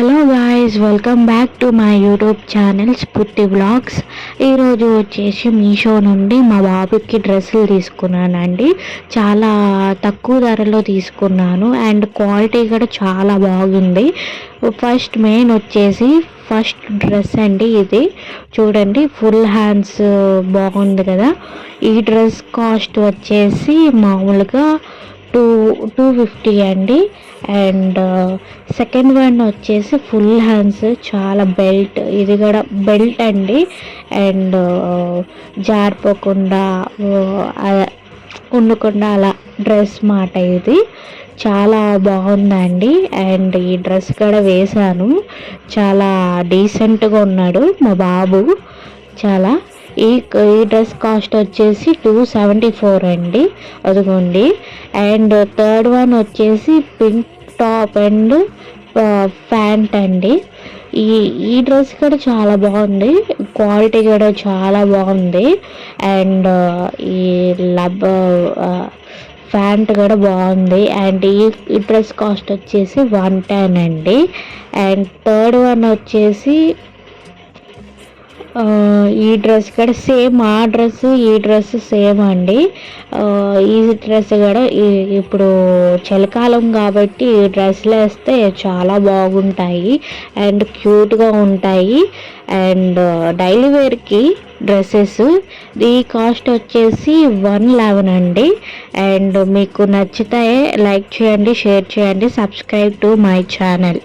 Hello guys welcome back to my YouTube channel Spoorthi vlogs ఈరోజు వచ్చేసి మీషో నుండి మా బాబుకి డ్రెస్సులు తీసుకున్నానండి. చాలా తక్కువ ధరలో తీసుకున్నాను అండ్ క్వాలిటీ కూడా చాలా బాగుంది. ఫస్ట్ మెయిన్ వచ్చేసి ఫస్ట్ డ్రెస్ అండి ఇది. చూడండి ఫుల్ హ్యాండ్స్ బాగుంది కదా. ఈ డ్రెస్ కాస్ట్ వచ్చేసి మామూలుగా టూ టూ ఫిఫ్టీ అండి. అండ్ సెకండ్ వన్ వచ్చేసి ఫుల్ హ్యాండ్స్ చాలా బెల్ట్ ఇది కూడా బెల్ట్ అండి. అండ్ జారిపోకుండా ఉండకుండా అలా డ్రెస్ మాట ఇది. చాలా బాగుందండి. అండ్ ఈ డ్రెస్ కూడా వేశాను. చాలా డీసెంట్గా ఉన్నాడు మా బాబు. చాలా ఈ ఈ డ్రెస్ కాస్ట్ వచ్చేసి టూ సెవెంటీ ఫోర్ అండి. అదిగోండి. అండ్ థర్డ్ వన్ వచ్చేసి పింక్ టాప్ అండ్ ప్యాంట్ అండి. ఈ ఈ డ్రెస్ కూడా చాలా బాగుంది. క్వాలిటీ కూడా చాలా బాగుంది. అండ్ ఈ లబ్ ప్యాంట్ కూడా బాగుంది. అండ్ ఈ డ్రెస్ కాస్ట్ వచ్చేసి వన్ టెన్ అండి. అండ్ థర్డ్ వన్ వచ్చేసి ఈ డ్రెస్ కూడా సేమ్ ఆ డ్రెస్ ఈ డ్రెస్ సేమ్ అండి. ఈ డ్రెస్ కూడా ఇప్పుడు చలికాలం కాబట్టి ఈ డ్రెస్లు వేస్తే చాలా బాగుంటాయి అండ్ క్యూట్గా ఉంటాయి. అండ్ డైలీ వేర్కి డ్రెస్సెస్ ఈ కాస్ట్ వచ్చేసి వన్ లెవెన్ అండి. అండ్ మీకు నచ్చితే లైక్ చేయండి షేర్ చేయండి సబ్స్క్రైబ్ టు మై ఛానల్.